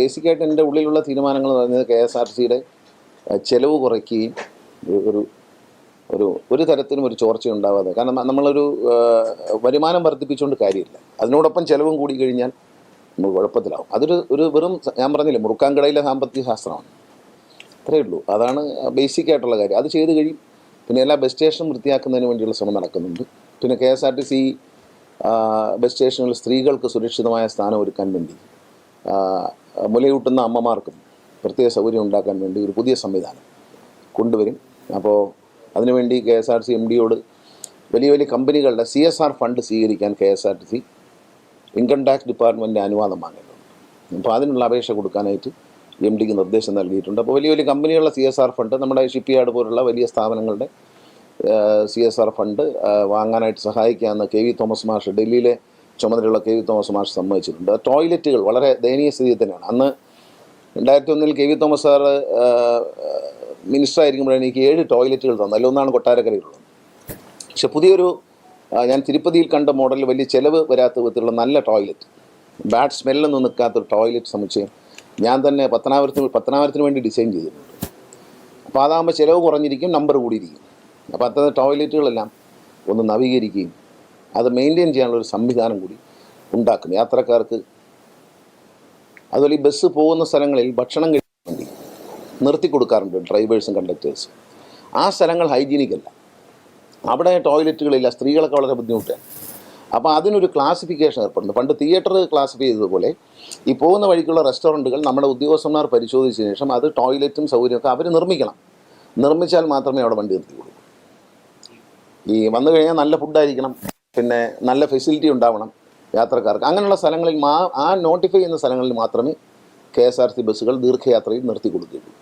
ബേസിക്കായിട്ട് എന്റെ ഉള്ളിലുള്ള തീരുമാനങ്ങൾ എന്ന് പറയുന്നത് കെ എസ് ആർ സിയുടെ ചെലവ് കുറയ്ക്കുകയും ഒരു- ഒരു ഒരു തരത്തിലും ഒരു ചോർച്ച ഉണ്ടാവാതെ. കാരണം നമ്മളൊരു വരുമാനം വർദ്ധിപ്പിച്ചുകൊണ്ട് കാര്യമില്ല. അതിനോടൊപ്പം ചിലവും കൂടി കഴിഞ്ഞാൽ നമ്മൾ കുഴപ്പത്തിലാവും. അതൊരു ഒരു വെറും ഞാൻ പറഞ്ഞില്ലേ മുറുക്കാൻകടയിലെ സാമ്പത്തിക ശാസ്ത്രമാണ്. അത്രയേ ഉള്ളൂ. അതാണ് ബേസിക് ആയിട്ടുള്ള കാര്യം. അത് ചെയ്ത് കഴിയും. പിന്നെ എല്ലാ ബസ് സ്റ്റേഷനും വൃത്തിയാക്കുന്നതിന് വേണ്ടിയുള്ള ശ്രമം നടക്കുന്നുണ്ട്. പിന്നെ K S R T C bus സ്റ്റേഷനുകളിൽ സ്ത്രീകൾക്ക് സുരക്ഷിതമായ സ്ഥാനം ഒരുക്കാൻ വേണ്ടി മുലയൂട്ടുന്ന അമ്മമാർക്കും പ്രത്യേക സൗകര്യം ഉണ്ടാക്കാൻ വേണ്ടി ഒരു പുതിയ സംവിധാനം കൊണ്ടുവരും. അപ്പോൾ അതിനുവേണ്ടി K S R C M ഡിയോട് വലിയ വലിയ കമ്പനികളുടെ സി എസ് ആർ ഫണ്ട് സ്വീകരിക്കാൻ K S R T C income tax ഡിപ്പാർട്ട്മെന്റിന്റെ അനുവാദം വാങ്ങിയിട്ടുണ്ട് അപ്പോൾ അതിനുള്ള അപേക്ഷ കൊടുക്കാനായിട്ട് എം ഡിക്ക് നിർദ്ദേശം നൽകിയിട്ടുണ്ട്. അപ്പോൾ വലിയ വലിയ കമ്പനികളുടെ സി എസ് ആർ ഫണ്ട് നമ്മുടെ ഷിപ്പ് യാർഡ് പോലുള്ള വലിയ സ്ഥാപനങ്ങളുടെ സി എസ് ആർ ഫണ്ട് വാങ്ങാനായിട്ട് സഹായിക്കാമെന്ന് കെ വി തോമസ് മാഷ് ഡൽഹിയിലെ ചുമതലയുള്ള കെ വി തോമസ് മാഷ് സമ്മതിച്ചിട്ടുണ്ട്. ടോയ്ലറ്റുകൾ വളരെ ദയനീയ സ്ഥിതിയിൽ തന്നെയാണ്. അന്ന് രണ്ടായിരത്തി ഒന്നിൽ K V Thomas sir minister ആയിരിക്കുമ്പോഴാണ് എനിക്ക് ഏഴ് ടോയ്ലറ്റുകൾ തന്നു. അതിലൊന്നാണ് കൊട്ടാരക്കരയിലുള്ളത്. പക്ഷെ പുതിയൊരു ഞാൻ തിരുപ്പതിയിൽ കണ്ട മോഡലിൽ വലിയ ചിലവ് വരാത്ത വിധത്തിലുള്ള നല്ല ടോയ്ലറ്റ് ബാഡ് സ്മെല്ലൊന്നും നിൽക്കാത്തൊരു ടോയ്ലറ്റ് സമുച്ചയം ഞാൻ തന്നെ പത്തനാപുരത്തിന് പത്തനാപുരത്തിന് വേണ്ടി ഡിസൈൻ ചെയ്തിട്ടുണ്ട്. അപ്പോൾ അതാകുമ്പോൾ ചിലവ് കുറഞ്ഞിരിക്കും നമ്പർ കൂടിയിരിക്കും. അപ്പോൾ അത്തരം ടോയ്ലറ്റുകളെല്ലാം ഒന്ന് നവീകരിക്കുകയും അത് മെയിന്റെയിൻ ചെയ്യാനുള്ള ഒരു സംവിധാനം കൂടി ഉണ്ടാക്കും യാത്രക്കാർക്ക് അതുപോലെ ഈ ബസ് പോകുന്ന സ്ഥലങ്ങളിൽ ഭക്ഷണം കഴിക്കാൻ വേണ്ടി നിർത്തി കൊടുക്കാറുണ്ട് ഡ്രൈവേഴ്സും കണ്ടക്ടേഴ്സും ആ സ്ഥലങ്ങൾ ഹൈജീനിക് അല്ല. അവിടെ ടോയ്ലറ്റുകളില്ല സ്ത്രീകളൊക്കെ വളരെ ബുദ്ധിമുട്ടാണ് അപ്പോൾ അതിനൊരു ക്ലാസിഫിക്കേഷൻ ഏർപ്പെടുന്നു. പണ്ട് തിയേറ്റർ ക്ലാസിഫൈ ചെയ്തതുപോലെ ഈ പോകുന്ന വഴിക്കുള്ള റെസ്റ്റോറന്റുകൾ നമ്മുടെ ഉദ്യോഗസ്ഥന്മാർ പരിശോധിച്ച ശേഷം അത് ടോയ്ലറ്റും സൗകര്യമൊക്കെ അവർ നിർമ്മിക്കണം. നിർമ്മിച്ചാൽ മാത്രമേ അവിടെ വണ്ടി നിർത്തിക്കൊള്ളൂ ഈ വന്നു കഴിഞ്ഞാൽ നല്ല ഫുഡായിരിക്കണം പിന്നെ നല്ല ഫെസിലിറ്റി ഉണ്ടാവണം യാത്രക്കാർക്ക്. അങ്ങനെയുള്ള സ്ഥലങ്ങളിൽ ആ നോട്ടിഫൈ ചെയ്യുന്ന സ്ഥലങ്ങളിൽ മാത്രമേ കെ എസ് ആർ സി ബസ്സുകൾ ദീർഘയാത്രയിൽ നിർത്തി കൊടുക്കുകയുള്ളൂ.